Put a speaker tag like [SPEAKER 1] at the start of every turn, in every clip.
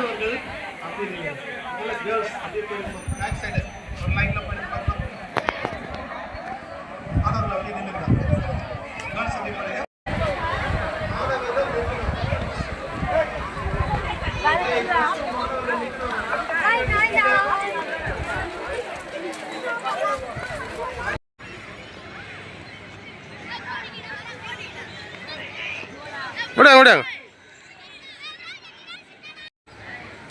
[SPEAKER 1] மாணவர்கள் அப்படி இல்லை கேர்ள்ஸ் அப்படியே பேக் சைடு ஒரு லைனில் அப்படியே கேர்ள்ஸ் அப்படி பண்ணுங்க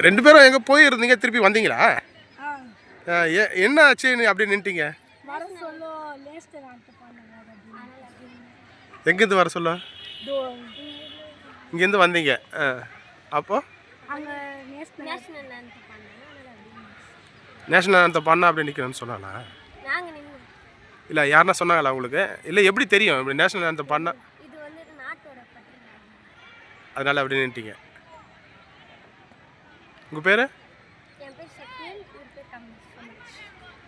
[SPEAKER 2] ரெண்டு பேரும் எங்கே போயிருந்தீங்க? திருப்பி வந்தீங்களா? என்ன ஆச்சு நீ அப்படி நின்ட்டீங்க?
[SPEAKER 3] வர சொல்ல லேஸ்ட் ஆட்டு பண்ணாங்க
[SPEAKER 2] எங்கேருந்து வர சொல்ல? இங்கேருந்து வந்தீங்க. ஆ அப்போ?
[SPEAKER 3] அங்கே நேஷனல்
[SPEAKER 2] அந்த பண்ணா அப்படி நிற்கணும்னு சொன்னானா? இல்லை யாருன்னா சொன்னாங்களா உங்களுக்கு? இல்லை எப்படி தெரியும்? இப்படி நேஷனல் அந்த பண்ணா அதனால் அப்படி நின்ட்டீங்க. உங்கள் பேர்?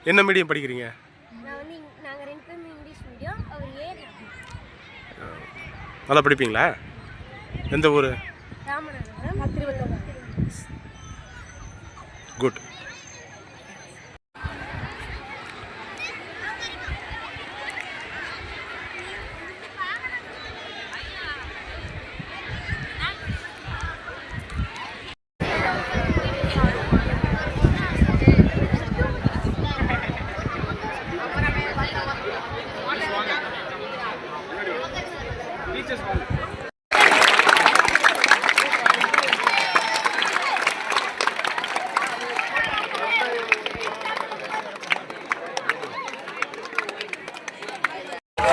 [SPEAKER 2] என்ன மீடியம் படிக்கிறீங்க? நல்லா படிப்பீங்களா? எந்த ஊர்?
[SPEAKER 3] ராமநாதபுரம்.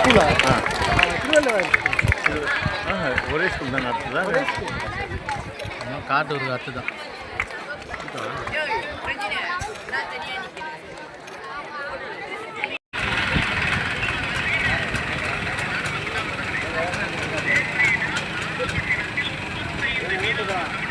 [SPEAKER 2] ஸ்கூலா
[SPEAKER 4] திருவள்ளுவர் ஒரே ஸ்கூல் தான் அடுத்து தான் ஒரு அடுத்து தான் Thank.